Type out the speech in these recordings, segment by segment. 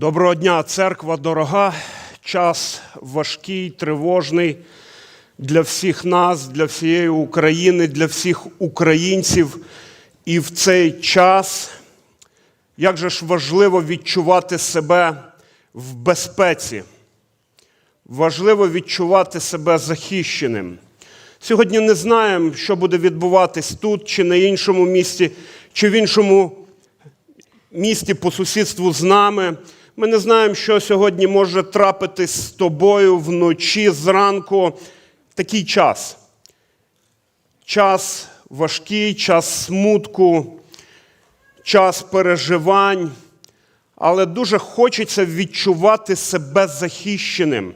Доброго дня, церква дорога. Час важкий, тривожний для всіх нас, для всієї України, для всіх українців. І в цей час як же ж важливо відчувати себе в безпеці. Важливо відчувати себе захищеним. Сьогодні не знаємо, що буде відбуватись тут, чи на іншому місці, чи в іншому місті по сусідству з нами. Ми не знаємо, що сьогодні може трапитись з тобою вночі, зранку. Такий час. Час важкий, час смутку, час переживань, але дуже хочеться відчувати себе захищеним.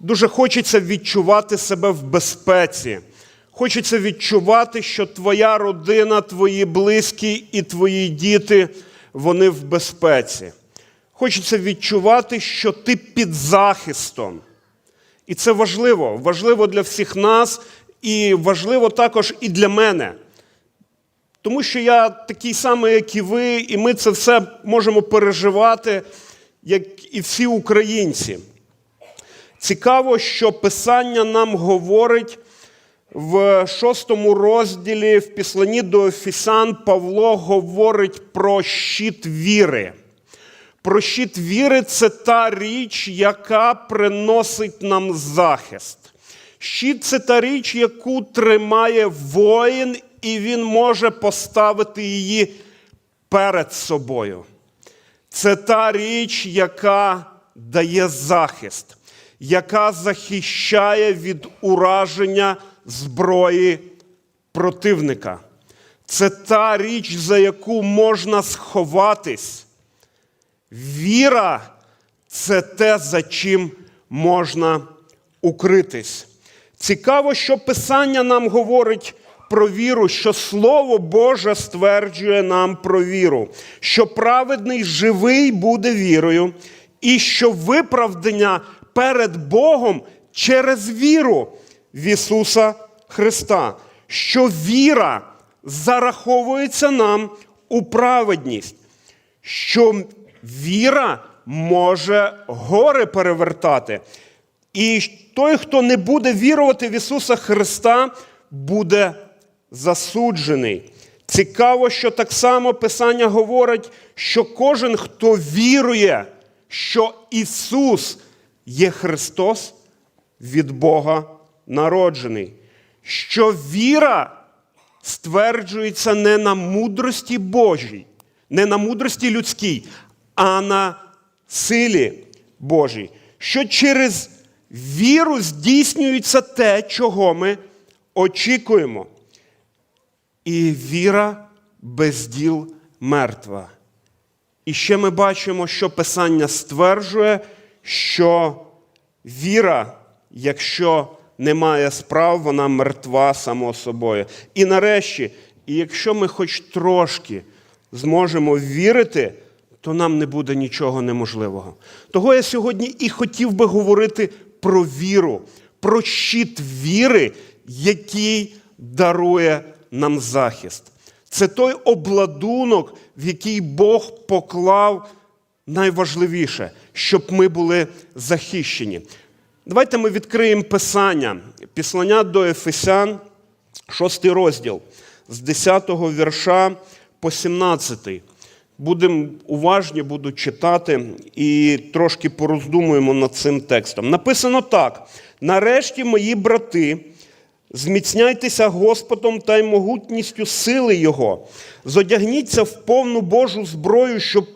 Дуже хочеться відчувати себе в безпеці. Хочеться відчувати, що твоя родина, твої близькі і твої діти, вони в безпеці. Хочеться відчувати, що ти під захистом. І це важливо. Важливо для всіх нас, і важливо також і для мене. Тому що я такий самий, як і ви, і ми це все можемо переживати, як і всі українці. Цікаво, що Писання нам говорить в шостому розділі в післанні до Ефісян Павло говорить про щит віри. Про щит віри це та річ, яка приносить нам захист. Щит це та річ, яку тримає воїн, і він може поставити її перед собою. Це та річ, яка дає захист, яка захищає від ураження зброї противника. Це та річ, за яку можна сховатись. Віра це те, за чим можна укритись. Цікаво, що Писання нам говорить про віру, що Слово Боже стверджує нам про віру, що праведний живий буде вірою, і що виправдання перед Богом через віру в Ісуса Христа, що віра зараховується нам у праведність, що віра може гори перевертати. І той, хто не буде вірувати в Ісуса Христа, буде засуджений. Цікаво, що так само Писання говорить, що кожен, хто вірує, що Ісус є Христос, від Бога народжений. Що віра стверджується не на мудрості Божій, не на мудрості людській, а на силі Божій. Що через віру здійснюється те, чого ми очікуємо. І віра без діл мертва. І ще ми бачимо, що Писання стверджує, що віра, якщо немає справ, вона мертва само собою. І нарешті, якщо ми хоч трошки зможемо вірити, то нам не буде нічого неможливого. Того я сьогодні і хотів би говорити про віру, про щит віри, який дарує нам захист. Це той обладунок, в який Бог поклав найважливіше, щоб ми були захищені. Давайте ми відкриємо Писання, післання до Ефесян, 6 розділ, з 10 вірша по 17. Будемо уважні, буду читати і трошки пороздумуємо над цим текстом. Написано так: нарешті, мої брати, зміцняйтеся Господом та й могутністю сили Його, зодягніться в повну Божу зброю, щоб,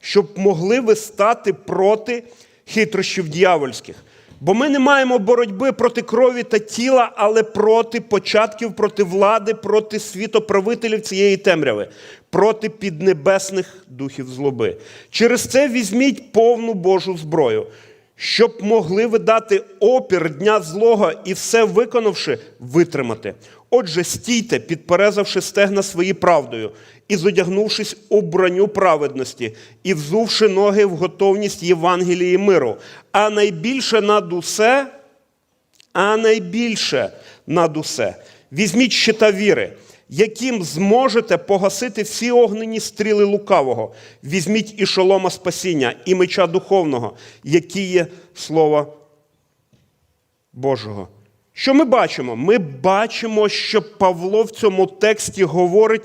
щоб могли ви стати проти хитрощів дьявольських. Бо ми не маємо боротьби проти крові та тіла, але проти початків, проти влади, проти світоправителів цієї темряви, проти піднебесних духів злоби. Через це візьміть повну Божу зброю, щоб могли ви дати опір дня злого і все виконавши, витримати. Отже, стійте, підперезавши стегна свої правдою, і зодягнувшись у броню праведності, і взувши ноги в готовність Євангелії миру. А найбільше над усе, а найбільше над усе, візьміть щита віри, яким зможете погасити всі огнені стріли лукавого. Візьміть і шолома спасіння, і меча духовного, які є слово Божого. Що ми бачимо? Ми бачимо, що Павло в цьому тексті говорить,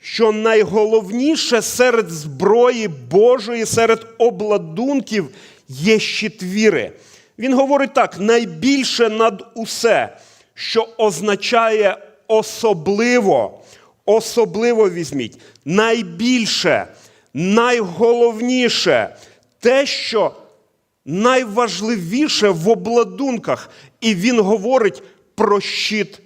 що найголовніше серед зброї Божої, серед обладунків є щит віри. Він говорить так: найбільше над усе, що означає особливо, особливо візьміть, найбільше, найголовніше те, що найважливіше в обладунках. І він говорить про щит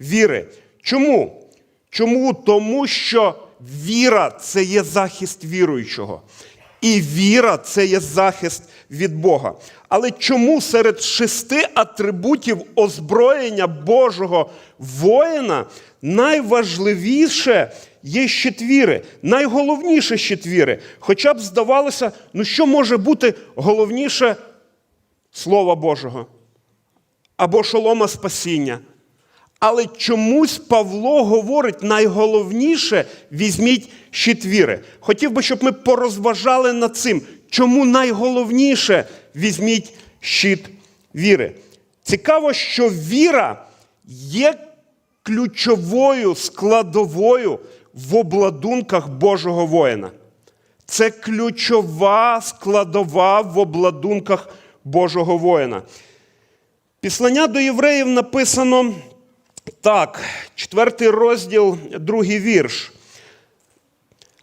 віри. Чому? Чому? Тому що віра це є захист віруючого. І віра це є захист від Бога. Але чому серед шести атрибутів озброєння Божого воїна найважливіше є щит віри, найголовніше щит віри? Хоча б здавалося, ну що може бути головніше Слова Божого або шолома спасіння? Але чомусь Павло говорить найголовніше візьміть щит віри. Хотів би, щоб ми порозважали над цим. Чому найголовніше візьміть щит віри? Цікаво, що віра є ключовою складовою в обладунках Божого воїна. Це ключова складова в обладунках Божого воїна. Післання до євреїв написано так, четвертий розділ, другий вірш.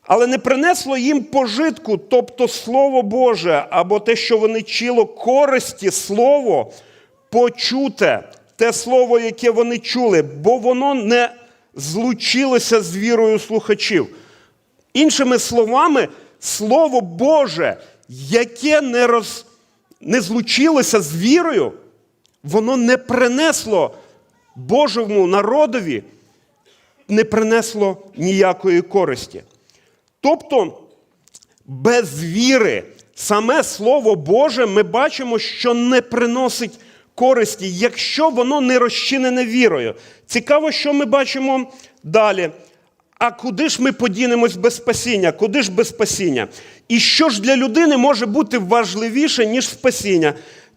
Але не принесло їм пожитку, тобто Слово Боже, або те, що вони чило користі, Слово почуте, те слово, яке вони чули, бо воно не злучилося з вірою слухачів. Іншими словами, Слово Боже, яке не, роз... не злучилося з вірою, воно не принесло Божому народові, не принесло ніякої користі. Тобто, без віри саме Слово Боже ми бачимо, що не приносить користі, якщо воно не розчинене вірою. Цікаво, що ми бачимо далі. А куди ж ми подінемось без спасіння? Куди ж без спасіння? І що ж для людини може бути важливіше, ніж спасіння?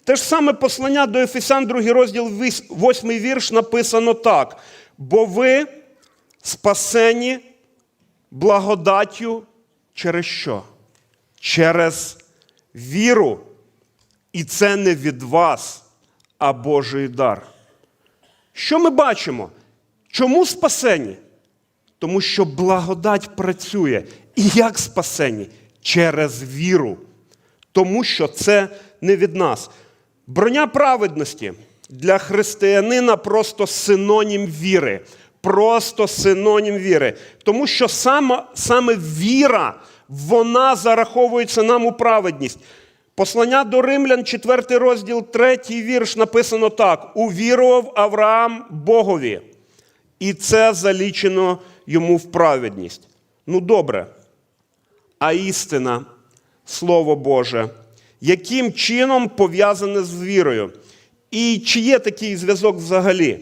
Те ж саме послання до Ефесян, 2 розділ, 8 вірш, написано так. Бо ви спасені благодаттю через що? Через віру. І це не від вас, а Божий дар. Що ми бачимо? Чому спасені? Тому що благодать працює. І як спасені? Через віру. Тому що це не від нас. Броня праведності для християнина просто синонім віри. Просто синонім віри. Тому що саме, саме віра, вона зараховується нам у праведність. Послання до римлян, 4 розділ, 3 вірш написано так: увірував Авраам Богові, і це залічено йому в праведність. Ну, добре. А істина, Слово Боже, яким чином пов'язане з вірою? І чи є такий зв'язок взагалі?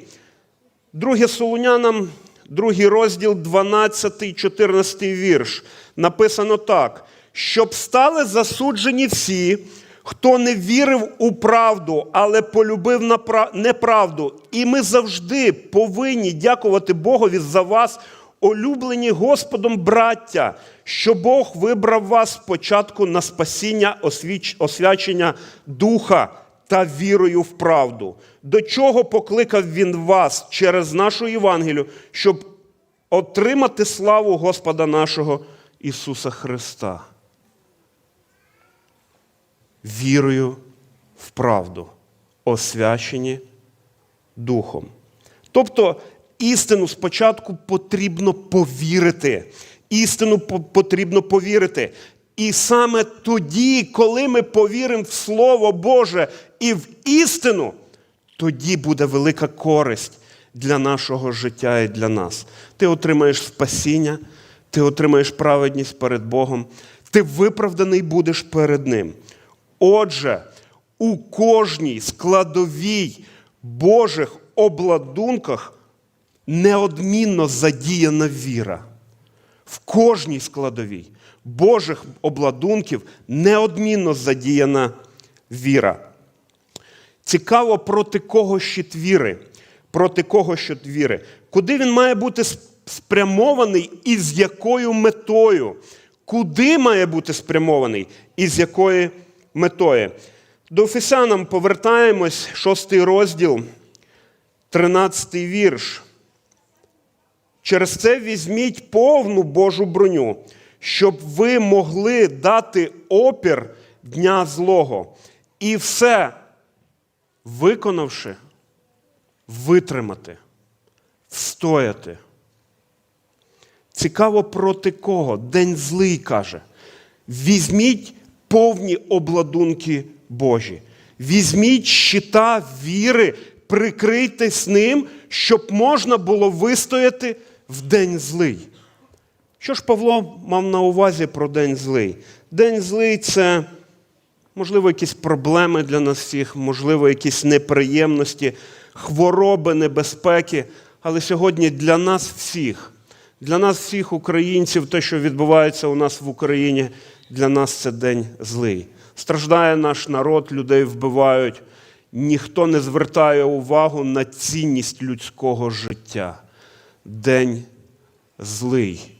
Друге Солунянам, другий розділ, 12, 14 вірш. Написано так: щоб стали засуджені всі, хто не вірив у правду, але полюбив неправду. І ми завжди повинні дякувати Богові за вас, улюблені Господом браття, що Бог вибрав вас спочатку на спасіння, освячення Духа та вірою в правду. До чого покликав Він вас через нашу Євангелію, щоб отримати славу Господа нашого Ісуса Христа. Вірою в правду, освячені Духом. Тобто істину спочатку потрібно повірити. Істину потрібно повірити. І саме тоді, коли ми повіримо в Слово Боже і в істину, тоді буде велика користь для нашого життя і для нас. Ти отримаєш спасіння, ти отримаєш праведність перед Богом, ти виправданий будеш перед Ним. Отже, у кожній складовій Божих обладунках неодмінно задіяна віра. В кожній складовій Божих обладунків неодмінно задіяна віра. Цікаво, проти кого щит віри. Проти кого щит віри. Куди він має бути спрямований і з якою метою? Куди має бути спрямований і з якою метою? До Офісянам повертаємось, шостий розділ, 13 вірш. Через це візьміть повну Божу броню, щоб ви могли дати опір дня злого. І все, виконавши, витримати, встояти. Цікаво, проти кого? День злий каже. Візьміть повні обладунки Божі. Візьміть щита віри, прикрийтесь ним, щоб можна було вистояти в день злий. Що ж Павло мав на увазі про день злий? День злий це, можливо, якісь проблеми для нас всіх, можливо, якісь неприємності, хвороби, небезпеки. Але сьогодні для нас всіх, для нас всіх українців, те, що відбувається у нас в Україні, для нас це день злий. Страждає наш народ, людей вбивають. Ніхто не звертає увагу на цінність людського життя. День злий.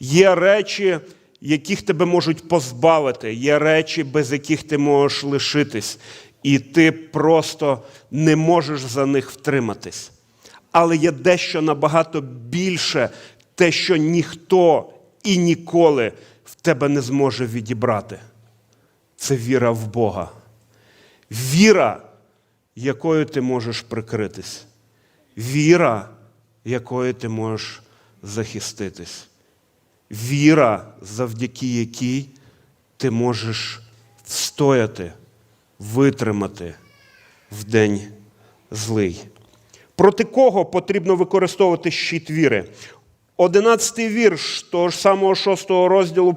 Є речі, яких тебе можуть позбавити, є речі, без яких ти можеш лишитись, і ти просто не можеш за них втриматись. Але є дещо набагато більше, те, що ніхто і ніколи в тебе не зможе відібрати. Це віра в Бога. Віра, якою ти можеш прикритись. Віра, якою ти можеш захиститись. Віра, завдяки якій ти можеш встояти, витримати в день злий. Проти кого потрібно використовувати щит віри? Одинадцятий вірш того ж самого шостого розділу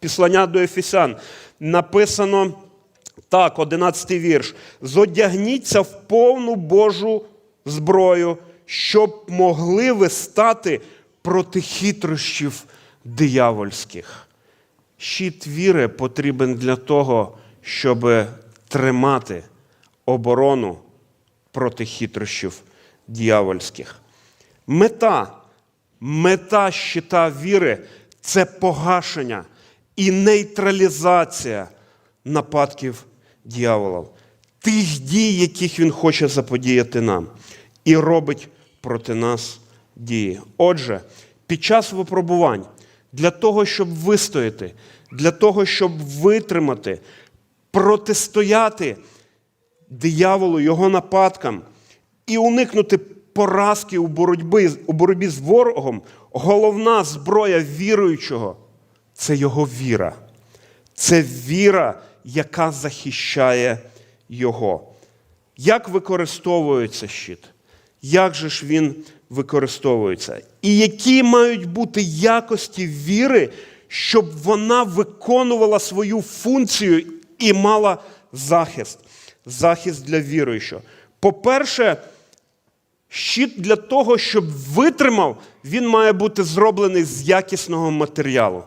післання до Ефесян написано так, одинадцятий вірш. Зодягніться в повну Божу зброю, щоб могли ви стати проти хитрощів диявольських. Щит віри потрібен для того, щоб тримати оборону проти хитрощів дьявольських. Мета, мета щита віри це погашення і нейтралізація нападків дьяволів, тих дій, яких він хоче заподіяти нам, і робить проти нас дії. Отже, під час випробувань, для того, щоб вистояти, для того, щоб витримати, протистояти дияволу, його нападкам і уникнути поразки у боротьбі, у боротьбі з ворогом, головна зброя віруючого це його віра. Це віра, яка захищає його. Як використовується щит? Як же ж він використовується? І які мають бути якості віри, щоб вона виконувала свою функцію і мала захист? Захист для віруючого. По-перше, щит для того, щоб витримав, він має бути зроблений з якісного матеріалу.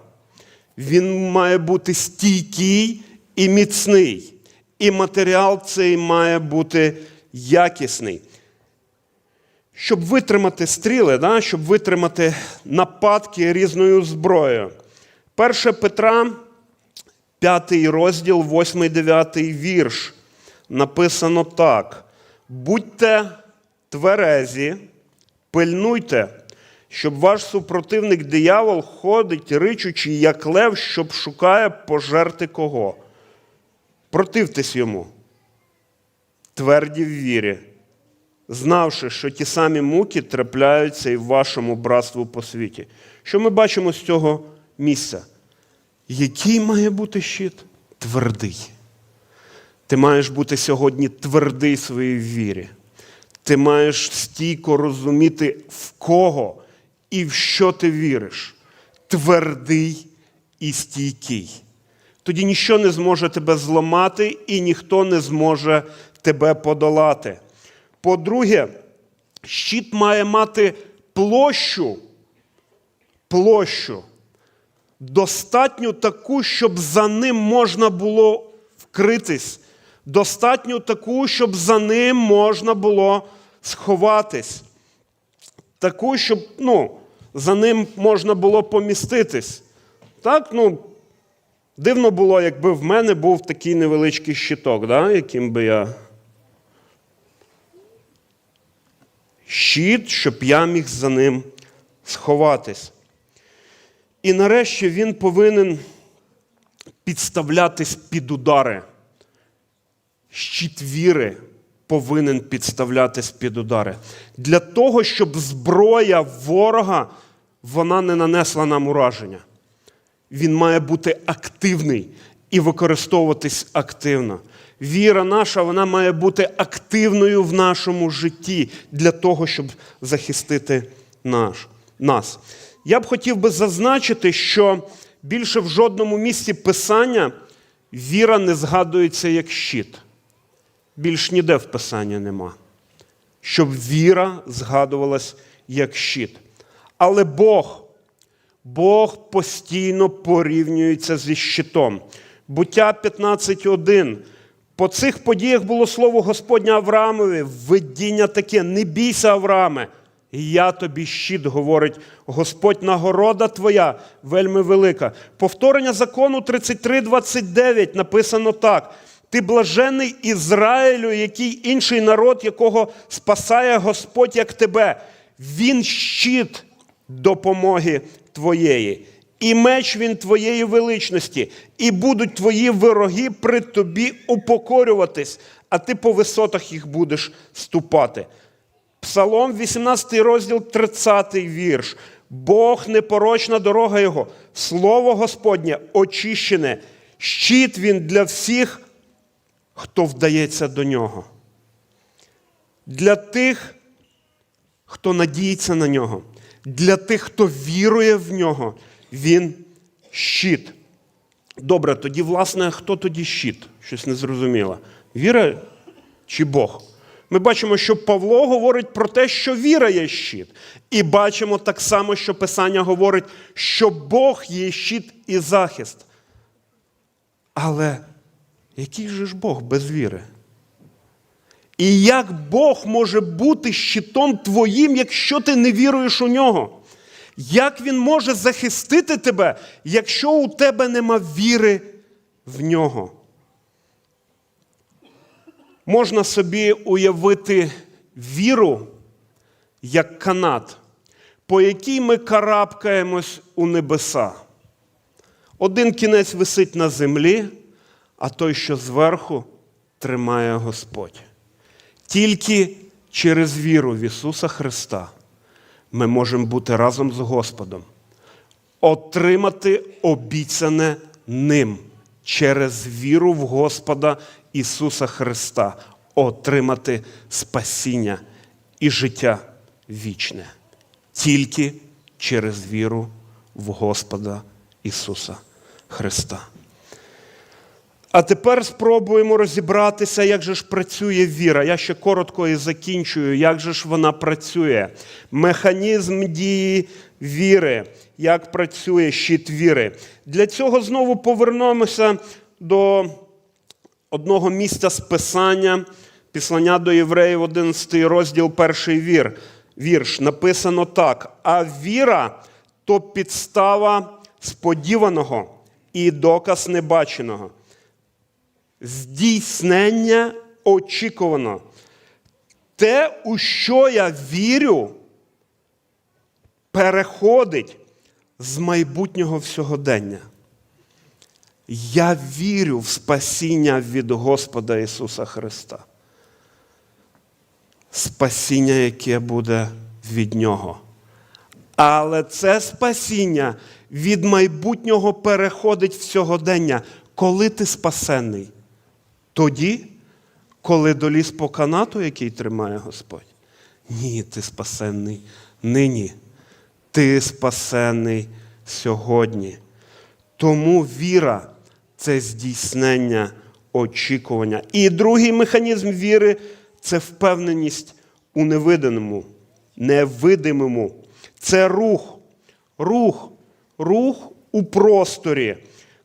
Він має бути стійкий і міцний. І матеріал цей має бути якісний. Щоб витримати стріли, да, щоб витримати нападки різною зброєю. 1 Петра, 5 розділ, 8-9 вірш. Написано так: будьте тверезі, пильнуйте, щоб ваш супротивник диявол ходить, ричучи, як лев, щоб шукає пожерти кого. Противтесь йому, тверді в вірі, знавши, що ті самі муки трапляються і в вашому братству по світі. Що ми бачимо з цього місця? Який має бути щит? Твердий. Ти маєш бути сьогодні твердий в своїй вірі. Ти маєш стійко розуміти, в кого і в що ти віриш. Твердий і стійкий. Тоді ніщо не зможе тебе зламати і ніхто не зможе тебе подолати. По-друге, щит має мати площу, площу, достатню таку, щоб за ним можна було вкритись, достатню таку, щоб за ним можна було сховатись, таку, щоб ну, за ним можна було поміститись. Так, ну, дивно було, якби в мене був такий невеличкий щиток, да, яким би я. Щит, щоб я міг за ним сховатись. І нарешті він повинен підставлятись під удари. Щит віри повинен підставлятись під удари. Для того, щоб зброя ворога вона не нанесла нам ураження. Він має бути активний і використовуватись активно. Віра наша вона має бути активною в нашому житті для того, щоб захистити наш, нас. Я б хотів би зазначити, що більше в жодному місці Писання віра не згадується як щит. Більш ніде в Писанні нема. Щоб віра згадувалась як щит. Але Бог, Бог постійно порівнюється зі щитом. Буття 15.1. По цих подіях було слово Господня Авраамові, видіння таке: не бійся, Аврааме, я тобі щит, говорить Господь, нагорода твоя вельми велика. Повторення закону 33.29 написано так. Ти блажений Ізраїлю, який інший народ, якого спасає Господь як тебе. Він щит допомоги твоєї, і меч він твоєї величності, і будуть твої вороги при тобі упокорюватись, а ти по висотах їх будеш ступати. Псалом, 18 розділ, 30 вірш. Бог непорочна дорога Його, Слово Господнє очищене, щит він для всіх, хто вдається до нього. Для тих, хто надіється на нього, для тих, хто вірує в нього, він щит. Добре, тоді, власне, хто тоді щит? Щось незрозуміло. Віра чи Бог? Ми бачимо, що Павло говорить про те, що віра є щит. І бачимо так само, що Писання говорить, що Бог є щит і захист. Але який же ж Бог без віри? І як Бог може бути щитом твоїм, якщо ти не віруєш у нього? Як Він може захистити тебе, якщо у тебе нема віри в нього? Можна собі уявити віру як канат, по якій ми карабкаємось у небеса. Один кінець висить на землі, а той, що зверху, тримає Господь. Тільки через віру в Ісуса Христа ми можемо бути разом з Господом, отримати обіцяне Ним через віру в Господа Ісуса Христа, отримати спасіння і життя вічне. Тільки через віру в Господа Ісуса Христа. А тепер спробуємо розібратися, як же ж працює віра. Я ще коротко і закінчую, як же ж вона працює. Механізм дії віри, як працює щит віри. Для цього знову повернемося до одного місця з Писання, післання до євреїв, 11 розділ, перший вір. вірш. Написано так: а віра то підстава сподіваного і доказ небаченого здійснення очікувано. Те, у що я вірю, переходить з майбутнього в сьогодення. Я вірю в спасіння від Господа Ісуса Христа. Спасіння, яке буде від Нього. Але це спасіння від майбутнього переходить в сьогодення, коли ти спасенний. Тоді, коли доліз по канату, який тримає Господь. Ні, ти спасенний нині. Ти спасенний сьогодні. Тому віра це здійснення очікування. І другий механізм віри це впевненість у невидимому, невидимому. Це рух, рух, рух у просторі.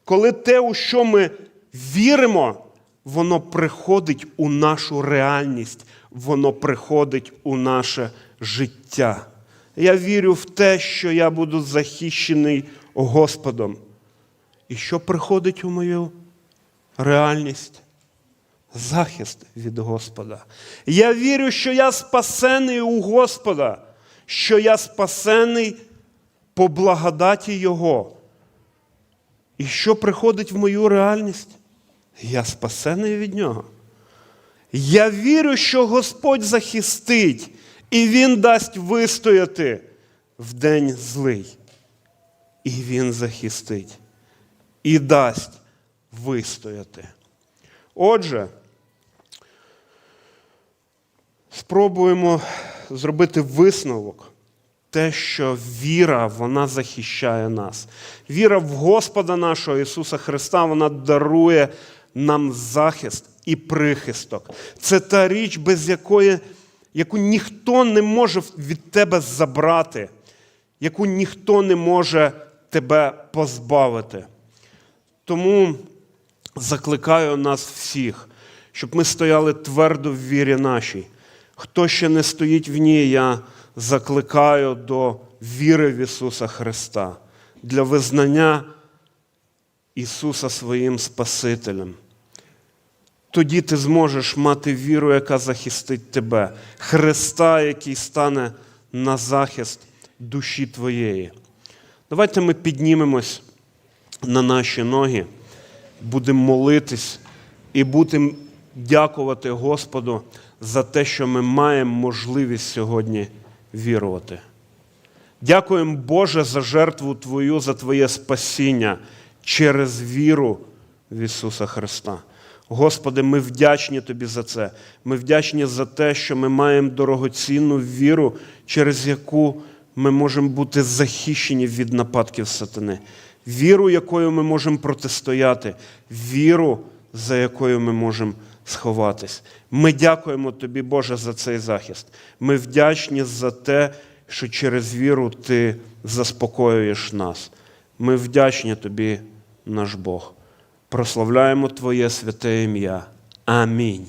Коли те, у що ми віримо, воно приходить у нашу реальність, воно приходить у наше життя. Я вірю в те, що я буду захищений Господом. І що приходить у мою реальність? Захист від Господа. Я вірю, що я спасений у Господа, що я спасений по благодаті Його. І що приходить в мою реальність? Я спасений від Нього. Я вірю, що Господь захистить, і Він дасть вистояти в день злий. І Він захистить і дасть вистояти. Отже, спробуємо зробити висновок. Те, що віра, вона захищає нас. Віра в Господа нашого Ісуса Христа, вона дарує нам захист і прихисток. Це та річ, без якої, яку ніхто не може від тебе забрати, яку ніхто не може тебе позбавити. Тому закликаю нас всіх, щоб ми стояли твердо в вірі нашій. Хто ще не стоїть в ній, я закликаю до віри в Ісуса Христа, для визнання Ісуса своїм Спасителем. Тоді ти зможеш мати віру, яка захистить тебе, Христа, який стане на захист душі твоєї. Давайте ми піднімемось на наші ноги, будемо молитись і будемо дякувати Господу за те, що ми маємо можливість сьогодні вірувати. Дякуємо, Боже, за жертву Твою, за Твоє спасіння через віру в Ісуса Христа. Господи, ми вдячні Тобі за це. Ми вдячні за те, що ми маємо дорогоцінну віру, через яку ми можемо бути захищені від нападків сатани. Віру, якою ми можемо протистояти, віру, за якою ми можемо сховатись. Ми дякуємо Тобі, Боже, за цей захист. Ми вдячні за те, що через віру Ти заспокоюєш нас. Ми вдячні Тобі, наш Бог. Прославляємо Твоє святе ім'я. Амінь.